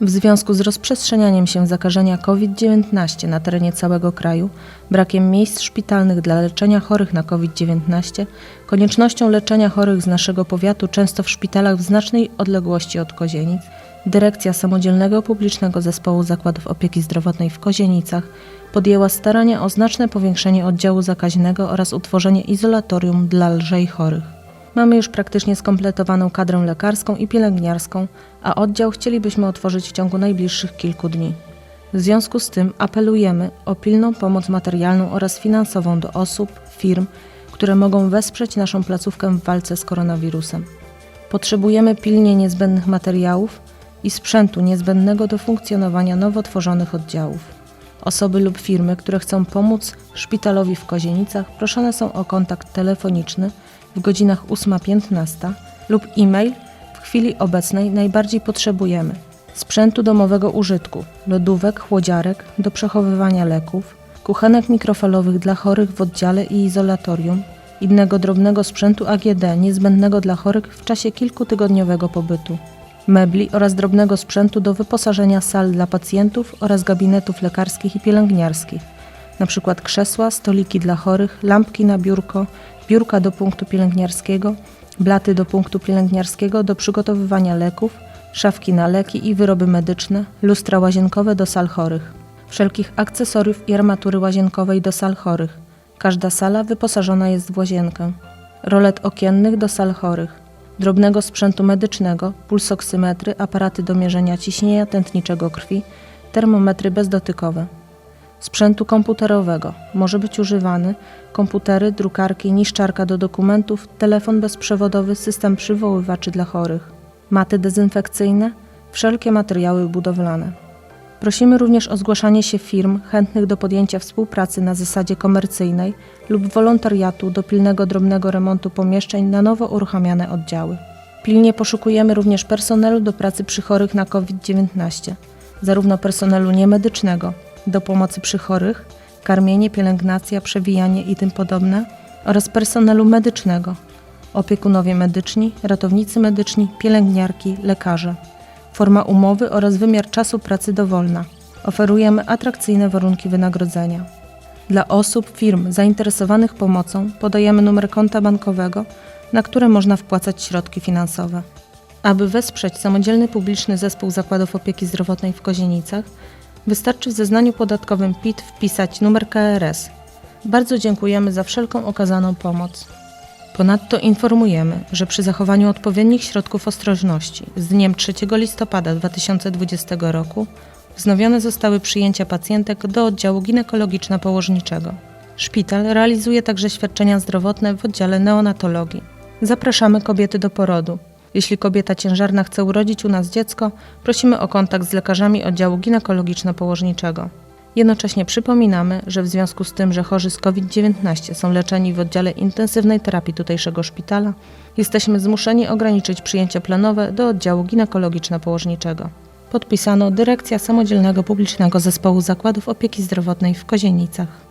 W związku z rozprzestrzenianiem się zakażenia COVID-19 na terenie całego kraju, brakiem miejsc szpitalnych dla leczenia chorych na COVID-19, koniecznością leczenia chorych z naszego powiatu często w szpitalach w znacznej odległości od Kozienic, Dyrekcja Samodzielnego Publicznego Zespołu Zakładów Opieki Zdrowotnej w Kozienicach podjęła starania o znaczne powiększenie oddziału zakaźnego oraz utworzenie izolatorium dla lżej chorych. Mamy już praktycznie skompletowaną kadrę lekarską i pielęgniarską, a oddział chcielibyśmy otworzyć w ciągu najbliższych kilku dni. W związku z tym apelujemy o pilną pomoc materialną oraz finansową do osób, firm, które mogą wesprzeć naszą placówkę w walce z koronawirusem. Potrzebujemy pilnie niezbędnych materiałów i sprzętu niezbędnego do funkcjonowania nowo tworzonych oddziałów. Osoby lub firmy, które chcą pomóc szpitalowi w Kozienicach, proszone są o kontakt telefoniczny w godzinach 8.15 lub e-mail w chwili obecnej najbardziej potrzebujemy. Sprzętu domowego użytku, lodówek, chłodziarek do przechowywania leków, kuchenek mikrofalowych dla chorych w oddziale i izolatorium, innego drobnego sprzętu AGD niezbędnego dla chorych w czasie kilkutygodniowego pobytu, mebli oraz drobnego sprzętu do wyposażenia sal dla pacjentów oraz gabinetów lekarskich i pielęgniarskich, np. krzesła, stoliki dla chorych, lampki na biurko, biurka do punktu pielęgniarskiego, blaty do punktu pielęgniarskiego do przygotowywania leków, szafki na leki i wyroby medyczne, lustra łazienkowe do sal chorych, wszelkich akcesoriów i armatury łazienkowej do sal chorych. Każda sala wyposażona jest w łazienkę. Rolet okiennych do sal chorych, drobnego sprzętu medycznego, pulsoksymetry, aparaty do mierzenia ciśnienia tętniczego krwi, termometry bezdotykowe sprzętu komputerowego. Może być używany komputery, drukarki, niszczarka do dokumentów, telefon bezprzewodowy, system przywoływaczy dla chorych, maty dezynfekcyjne, wszelkie materiały budowlane. Prosimy również o zgłaszanie się firm chętnych do podjęcia współpracy na zasadzie komercyjnej lub wolontariatu do pilnego drobnego remontu pomieszczeń na nowo uruchamiane oddziały. Pilnie poszukujemy również personelu do pracy przy chorych na COVID-19, zarówno personelu niemedycznego, do pomocy przy chorych, karmienie, pielęgnacja, przewijanie i tym podobne oraz personelu medycznego, opiekunowie medyczni, ratownicy medyczni, pielęgniarki, lekarze. Forma umowy oraz wymiar czasu pracy dowolna. Oferujemy atrakcyjne warunki wynagrodzenia. Dla osób, firm zainteresowanych pomocą podajemy numer konta bankowego, na które można wpłacać środki finansowe. Aby wesprzeć samodzielny publiczny zespół zakładów opieki zdrowotnej w Kozienicach, wystarczy w zeznaniu podatkowym PIT wpisać numer KRS. Bardzo dziękujemy za wszelką okazaną pomoc. Ponadto informujemy, że przy zachowaniu odpowiednich środków ostrożności z dniem 3 listopada 2020 roku wznowione zostały przyjęcia pacjentek do oddziału ginekologiczno-położniczego. Szpital realizuje także świadczenia zdrowotne w oddziale neonatologii. Zapraszamy kobiety do porodu. Jeśli kobieta ciężarna chce urodzić u nas dziecko, prosimy o kontakt z lekarzami oddziału ginekologiczno-położniczego. Jednocześnie przypominamy, że w związku z tym, że chorzy z COVID-19 są leczeni w oddziale intensywnej terapii tutejszego szpitala, jesteśmy zmuszeni ograniczyć przyjęcia planowe do oddziału ginekologiczno-położniczego. Podpisano Dyrekcja Samodzielnego Publicznego Zespołu Zakładów Opieki Zdrowotnej w Kozienicach.